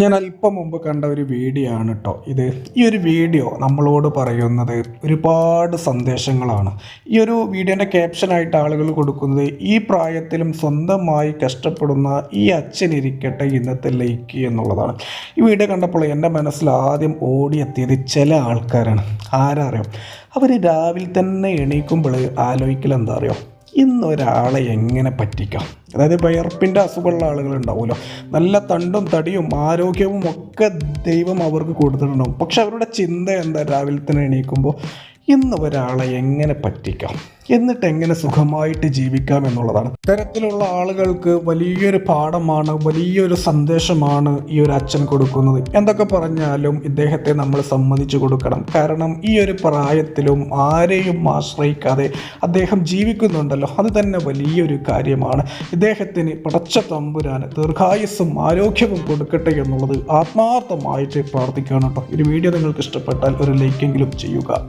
ഞാൻ അല്പം മുമ്പ് കണ്ട ഒരു വീഡിയോ ആണ് കേട്ടോ ഇത് ഈ ഒരു വീഡിയോ നമ്മളോട് പറയുന്നത് ഒരുപാട് സന്ദേശങ്ങളാണ്. ഈ ഒരു വീഡിയോന്റെ ക്യാപ്ഷനായിട്ട് ആളുകൾ കൊടുക്കുന്നത് ഈ പ്രായത്തിലും സ്വന്തമായി കഷ്ടപ്പെടുന്ന ഈ അച്ഛനിരിക്കട്ടെ ഇന്നത്തെ ലൈക്ക് എന്നുള്ളതാണ്. ഈ വീഡിയോ കണ്ടപ്പോൾ എന്റെ മനസ്സിൽ ആദ്യം ഓടിയെത്തിയത് ചില ആൾക്കാരാണ്. ആരാറിയോ? അവർ രാവിലെ തന്നെ എണീക്കുമ്പോൾ ആലോചിക്കൽ എന്താ അറിയോ? ഇന്നൊരാളെ എങ്ങനെ പറ്റിക്കാം? അതായത് വിയർപ്പിന്റെ അസുഖമുള്ള ആളുകൾ ഉണ്ടാവുമല്ലോ നല്ല തണ്ടും തടിയും ആരോഗ്യവും ഒക്കെ ദൈവം അവർക്ക് കൊടുത്തിട്ടുണ്ടാവും. പക്ഷെ അവരുടെ ചിന്ത എന്താ? രാവിലെ തന്നെ എണീക്കുമ്പോൾ ഇന്ന് ഒരാളെ എങ്ങനെ പറ്റിക്കാം? എന്നിട്ട് എങ്ങനെ സുഖമായിട്ട് ജീവിക്കാം എന്നുള്ളതാണ്. ഇത്തരത്തിലുള്ള ആളുകൾക്ക് വലിയൊരു പാഠമാണ് വലിയൊരു സന്ദേശമാണ് ഈ ഒരു അച്ഛൻ കൊടുക്കുന്നത്. എന്തൊക്കെ പറഞ്ഞാലും ഇദ്ദേഹത്തെ നമ്മൾ സമ്മതിച്ചു കൊടുക്കണം. കാരണം ഈ ഒരു പ്രായത്തിലും ആരെയും ആശ്രയിക്കാതെ അദ്ദേഹം ജീവിക്കുന്നുണ്ടല്ലോ. അത് തന്നെ വലിയൊരു കാര്യമാണ്. ഇദ്ദേഹത്തിന് പടച്ച തമ്പുരാന് ദീർഘായുസ്സും ആരോഗ്യവും കൊടുക്കട്ടെ എന്നുള്ളത് ആത്മാർത്ഥമായിട്ട് പ്രാർത്ഥിക്കുകയാണ് കേട്ടോ. ഈ വീഡിയോ നിങ്ങൾക്ക് ഇഷ്ടപ്പെട്ടാൽ ഒരു ലൈക്കെങ്കിലും ചെയ്യുക.